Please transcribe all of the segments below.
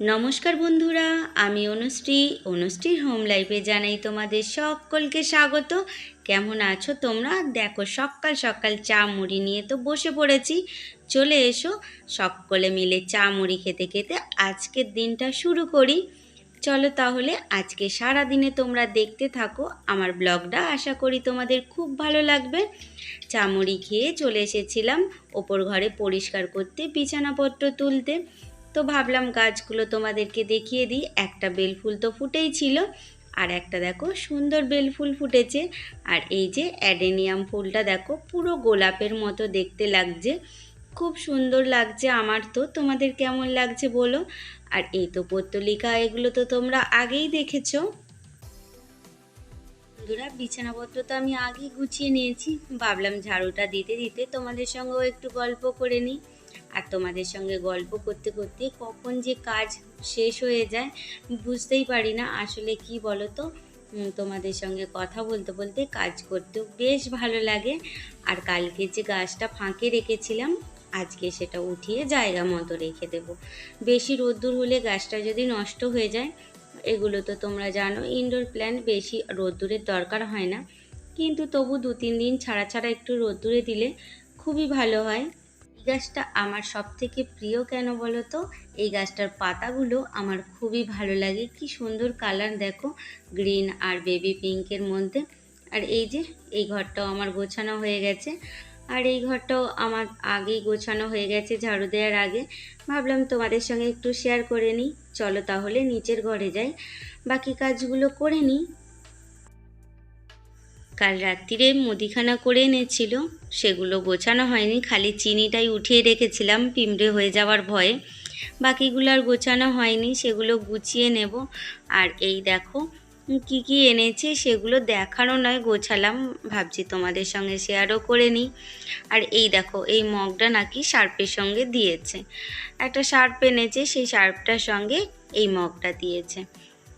নমস্কার বন্ধুরা, আমি অনুশ্রী। অনুশ্রীর হোম লাইফে জানাই তোমাদের সকলকে স্বাগত। কেমন আছো তোমরা? দেখো, সকাল সকাল চা মুড়ি নিয়ে তো বসে পড়েছি। চলে এসো, সকলে মিলে চা মুড়ি খেতে খেতে আজকের দিনটা শুরু করি। চলো তাহলে আজকে সারা দিনে তোমরা দেখতে থাকো। আমার ব্লগটা আশা করি তোমাদের খুব ভালো লাগবে। চা মুড়ি খেয়ে চলে এসেছিলাম, ওপর ঘরে পরিষ্কার করতে বিছানাপত্র তুলতে। তো ভাবলাম গাছগুলো তোমাদেরকে দেখিয়ে দিই। একটা বেলফুল তো ফুটেই ছিল, আর একটা দেখো সুন্দর বেলফুল ফুটেছে। আর এই যে অ্যাডেনিয়াম ফুলটা দেখো, পুরো গোলাপের মতো দেখতে লাগছে। খুব সুন্দর লাগছে আমার তো, তোমাদের কেমন লাগছে বলো? আর এই তো পত্তলিকা, এগুলো তো তোমরা আগেই দেখেছ। বন্ধুরা, বিছানাপত্র তো আমি আগেই গুছিয়ে নিয়েছি। ভাবলাম ঝাড়ুটা দিতে দিতে তোমাদের সঙ্গেও একটু গল্প করে নিই। আর তোমাদের সঙ্গে গল্প করতে করতে কখন যে কাজ শেষ হয়ে যায়, বুঝতেই পারি না। আসলে কি বলো তো তোমাদের সঙ্গে কথা বলতে বলতে কাজ করতেও বেশ ভালো লাগে। আর কালকে যে গাছটা ফাঁকে রেখেছিলাম, আজকে সেটা উঠিয়ে জায়গা মতো রেখে দেব। বেশি রোদ্দুর হলে গাছটা যদি নষ্ট হয়ে যায়, এগুলো তো তোমরা জানো ইনডোর প্ল্যান্ট বেশি রোদ্দুরের দরকার হয় না। কিন্তু তবু দু তিন দিন ছাড়া ছাড়া একটু রোদ্দুরে দিলে খুবই ভালো হয়। এই গাছটা আমার সব থেকে প্রিয় কেন বলো তো এই গাছটার পাতাগুলো আমার খুবই ভালো লাগে। কি সুন্দর কালার দেখো, গ্রিন আর বেবি পিঙ্কের মধ্যে। আর এই যে, এই ঘরটাও আমার গোছানো হয়ে গেছে। আর এই ঘরটাও আমার আগেই গোছানো হয়ে গেছে ঝাড়ু দেওয়ার আগে। ভাবলাম তোমাদের সঙ্গে একটু শেয়ার করে নিই। চলো তাহলে নিচের ঘরে যাই। বাকি কাজগুলো করে নিই। কাল রাত্রিরে মুদিখানা করে এনেছিল। সেগুলো গোছানো হয়নি, খালি চিনিটাই উঠিয়ে রেখেছিলাম পিমড়ে হয়ে যাওয়ার ভয়ে। বাকিগুলো আর গোছানো হয়নি, সেগুলো গুছিয়ে নেব। আর এই দেখো, কি কি এনেছে সেগুলো দেখানো নয়, গোছালাম। ভাবছি তোমাদের সঙ্গে শেয়ারও করে নিই। আর এই দেখো, এই মগটা নাকি শার্পের সঙ্গে দিয়েছে। একটা শার্প এনেছে, সেই শার্পটার সঙ্গে এই মগটা দিয়েছে।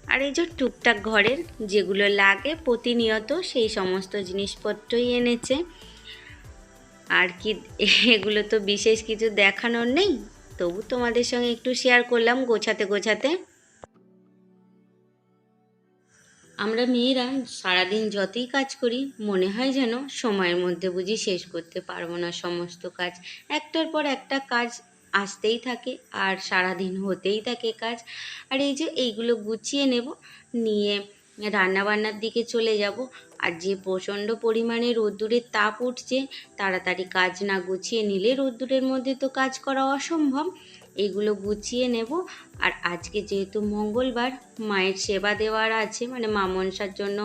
আর এই যে টুকটাক ঘরের যেগুলো লাগে প্রতিনিয়ত সেই সমস্ত জিনিসপত্রই এনেছে। আর কি এগুলো তো বিশেষ কিছু দেখানোর নেই, তবু তোমাদের সঙ্গে একটু শেয়ার করলাম গোছাতে গোছাতে। আমরা মেয়েরা সারাদিন যতই কাজ করি, মনে হয় যেন সময়ের মধ্যে বুঝি শেষ করতে পারব না সমস্ত কাজ। একটার পর একটা কাজ আসতেই থাকে আর সারাদিন হতেই থাকে কাজ। আর এই যে এইগুলো গুছিয়ে নেব, নিয়ে রান্নাবান্নার দিকে চলে যাব। আর যে প্রচণ্ড পরিমাণে রোদ্দুরের তাপ উঠছে, তাড়াতাড়ি কাজ না গুছিয়ে নিলে রোদ্দুরের মধ্যে তো কাজ করা অসম্ভব। এগুলো গুছিয়ে নেব। আর আজকে যেহেতু মঙ্গলবার, মায়ের সেবা দেওয়ার আছে মানে মা মনসার জন্য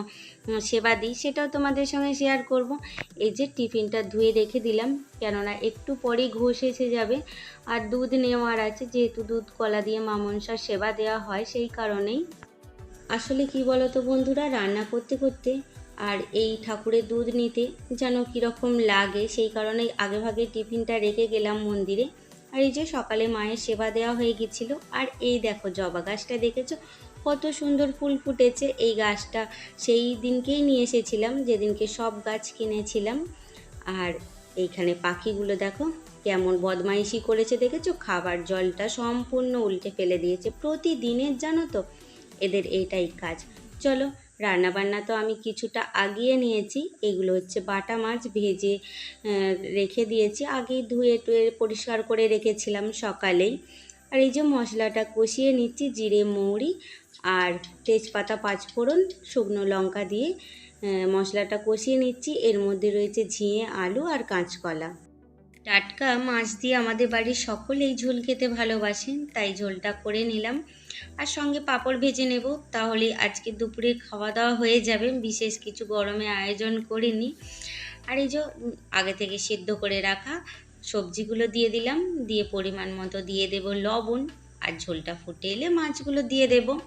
সেবা দিই, সেটাও তোমাদের সঙ্গে শেয়ার করব। এই যে টিফিনটা ধুয়ে রেখে দিলাম, কেননা একটু পরেই ঘোষ এসে যাবে। আর দুধ নেওয়ার আছে, যেহেতু দুধ কলা দিয়ে মা মনসার সেবা দেওয়া হয়, সেই কারণেই। আসলে কি বলো তো বন্ধুরা, রান্না করতে করতে আর এই ঠাকুরের দুধ নিতে যেন কীরকম লাগে, সেই কারণেই আগেভাগে টিফিনটা রেখে গেলাম মন্দিরে। আর এই যে সকালে মায়ের সেবা দেওয়া হয়ে গেছিল। আর এই দেখো জবা গাছটা দেখেছ? কত সুন্দর ফুল ফুটেছে। এই গাছটা সেই দিনকেই নিয়ে এসেছিলাম, যেদিনকে সব গাছ কিনেছিলাম। আর এইখানে পাখিগুলো দেখো, কেমন বদমাইশি করেছে দেখেছ? খাবার জলটা সম্পূর্ণ উল্টে ফেলে দিয়েছে। প্রতিদিনের জানো তো? এদের এইটাই কাজ। চলো রান্নাবান্না তো আমি কিছুটা আগিয়ে নিয়েছি। এগুলো হচ্ছে বাটা মাছ ভেজে রেখে দিয়েছি। আগেই ধুয়ে টুয়ে পরিষ্কার করে রেখেছিলাম সকালেই। আর এই যে মশলাটা কষিয়ে নিচ্ছি, জিরে, মৌরি আর তেজপাতা, পাঁচফোড়ন, শুকনো লঙ্কা দিয়ে মশলাটা কষিয়ে নিচ্ছি। এর মধ্যে রয়েছে ঝিঙে, আলু আর কাঁচকলা। টাটকা মাছ দিয়ে আমাদের বাড়ির সকলেই ঝোল খেতে ভালোবাসেন, তাই ঝোলটা করে নিলাম। আর সঙ্গে পাঁপড় ভেজে নেব, তাহলে আজকে দুপুরে খাওয়া দাওয়া হয়ে যাবে, বিশেষ কিছু গরমে আয়োজন করিনি। আর এই যে আগে থেকে সিদ্ধ করে রাখা সবজিগুলো দিয়ে দিলাম, দিয়ে পরিমাণ মতো দিয়ে দেব লবণ, আর ঝোলটা ফুটে এলে মাছগুলো দিয়ে দেব।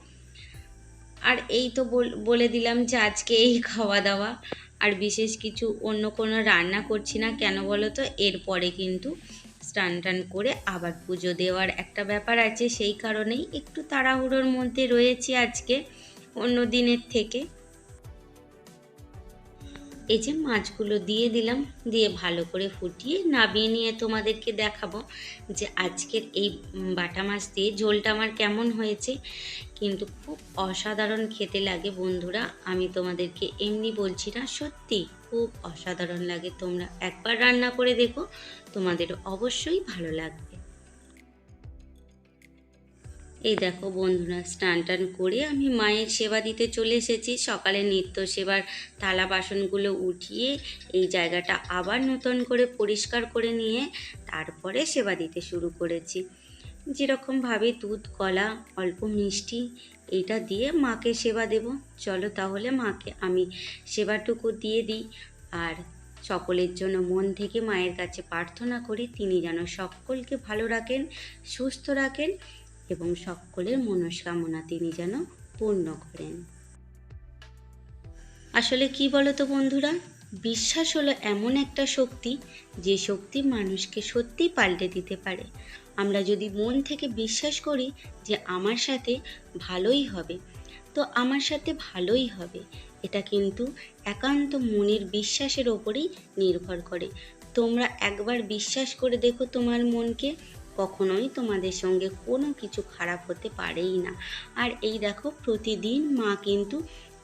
আর এই তো বল- দিলাম যে আজকে এই খাওয়া দাওয়া। আর বিশেষ কিছু অন্য কোনো রান্না করছি না কেন বলো তো? এরপরে কিন্তু স্নান টান করে আবার পুজো দেওয়ার একটা ব্যাপার আছে, সেই কারণেই একটু তাড়াহুড়োর মধ্যে রয়েছি আজকে, অন্য দিনের থেকে। এই যে মাছগুলো দিয়ে দিলাম, দিয়ে ভালো করে ফুটিয়ে নাবিয়ে নিয়ে তোমাদেরকে দেখাবো যে আজকের এই বাটা মাছ দিয়ে ঝোলটা আমার কেমন হয়েছে। কিন্তু খুব অসাধারণ খেতে লাগে বন্ধুরা, আমি তোমাদেরকে এমনি বলছি না, সত্যি খুব অসাধারণ লাগে। তোমরা একবার রান্না করে দেখো, তোমাদের অবশ্যই ভালো লাগবে। এই দেখো বন্ধুরা, স্নান টান করে আমি মায়ের সেবা দিতে চলে এসেছি। সকালে নিত্য সেবার থালা বাসনগুলো উঠিয়ে এই জায়গাটা আবার নতুন করে পরিষ্কার করে নিয়ে তারপরে সেবা দিতে শুরু করেছি। যেরকমভাবে দুধ, কলা, অল্প মিষ্টি এইটা দিয়ে মাকে সেবা দেব। চলো তাহলে মাকে আমি সেবাটুকু দিয়ে দিই আর সকলের জন্য মন থেকে মায়ের কাছে প্রার্থনা করি, তিনি যেন সকলকে ভালো রাখেন, সুস্থ রাখেন এবং সকলের মনস্কামনা তিনি যেন পূর্ণ করেন। আসলে কি বলো তো বন্ধুরা? বিশ্বাস হলো এমন একটা শক্তি, যে শক্তি মানুষকে সত্যি পাল্টে দিতে পারে। আমরা যদি মন থেকে বিশ্বাস করি যে আমার সাথে ভালোই হবে, তো আমার সাথে ভালোই হবে। এটা কিন্তু একান্ত মনের বিশ্বাসের ওপরেই নির্ভর করে। তোমরা একবার বিশ্বাস করে দেখো তোমার মনকে। কখনোই তোমাদের সঙ্গে কোনো কিছু খারাপ হতে পারেই না। আর এই দেখো, প্রতিদিন মা কিন্তু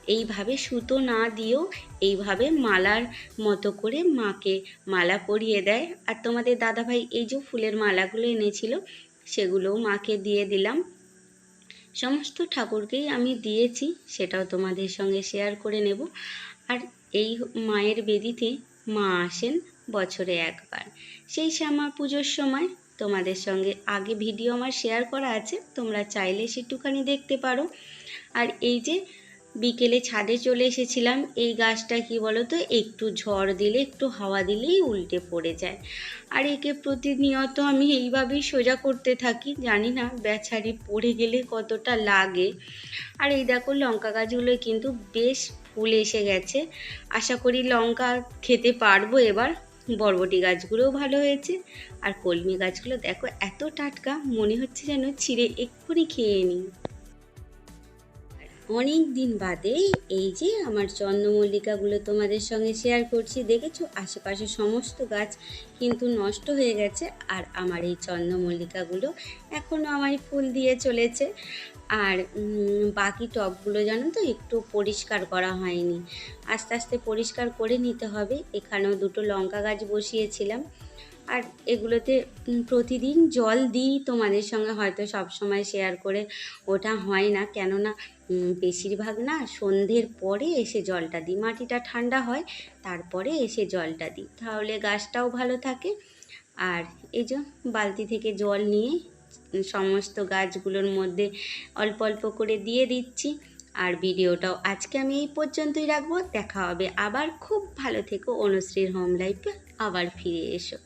এইভাবে সুতো না দিয়েও এইভাবে মালার মতো করে মাকে মালা পরিয়ে দেয়। আর তোমাদের দাদাভাই এই যে ফুলের মালাগুলো এনেছিল, সেগুলোও মাকে দিয়ে দিলাম। সমস্ত ঠাকুরকেই আমি দিয়েছি, সেটাও তোমাদের সঙ্গে শেয়ার করে নেব। আর এই মায়ের বেদিতে মা আসেন বছরে একবার। সেই শ্যামা পুজোর সময় তোমাদের সঙ্গে আগে ভিডিও আমার শেয়ার করা আছে, তোমরা চাইলে সেটুখানি দেখতে পারো। আর এই যে বিকেলে ছাদে চলে এসেছিলাম, এই গাছটা কি বলো তো একটু ঝড় দিলে, একটু হাওয়া দিলেই উল্টে পড়ে যায়। আর একে প্রতিনিয়ত আমি এইভাবেই সোজা করতে থাকি, জানি না বেছারি পড়ে গেলে কতটা লাগে। আর এই দেখো লঙ্কা গাছগুলো কিন্তু বেশ ফুল এসে গেছে। আশা করি লঙ্কা খেতে পারব এবার। বরবটি গাছগুলোও ভালো হয়েছে। আর কলমি গাছগুলো দেখো এত টাটকা, মনে হচ্ছে যেন ছিঁড়ে এক্ষুনি খেয়ে নিই। অনেক দিন বাদে এই যে আমার চন্দ্রমল্লিকাগুলো তোমাদের সঙ্গে শেয়ার করছি, দেখেছ? আশেপাশে সমস্ত গাছ কিন্তু নষ্ট হয়ে গেছে আর আমার এই চন্দ্রমল্লিকাগুলো এখনও আমায় ফুল দিয়ে চলেছে। আর বাকি টবগুলো জানো তো, একটু পরিষ্কার করা হয়নি। আস্তে আস্তে পরিষ্কার করে নিতে হবে। এখানেও দুটো লঙ্কা গাছ বসিয়েছিলাম। আর এগুলোতে প্রতিদিন জল দিই তোমাদের সঙ্গে, হয়তো সব সময় শেয়ার করে। ওটা হয় না, কেননা বেশিরভাগ না সন্ধ্যের পরে এসে জলটা দিই। মাটিটা ঠান্ডা হয়, তারপরে এসে জলটা দিই। তাহলে গাছটাও ভালো থাকে। আর এই যে বালতি থেকে জল নিয়ে সমস্ত গাছগুলোর মধ্যে অল্প অল্প করে দিয়ে দিচ্ছি। আর ভিডিওটাও আজকে আমি এই পর্যন্তই রাখব। দেখা হবে আবার। খুব ভালো থেকো। অনুশ্রীর হোম লাইফে আবার ফিরে এসো।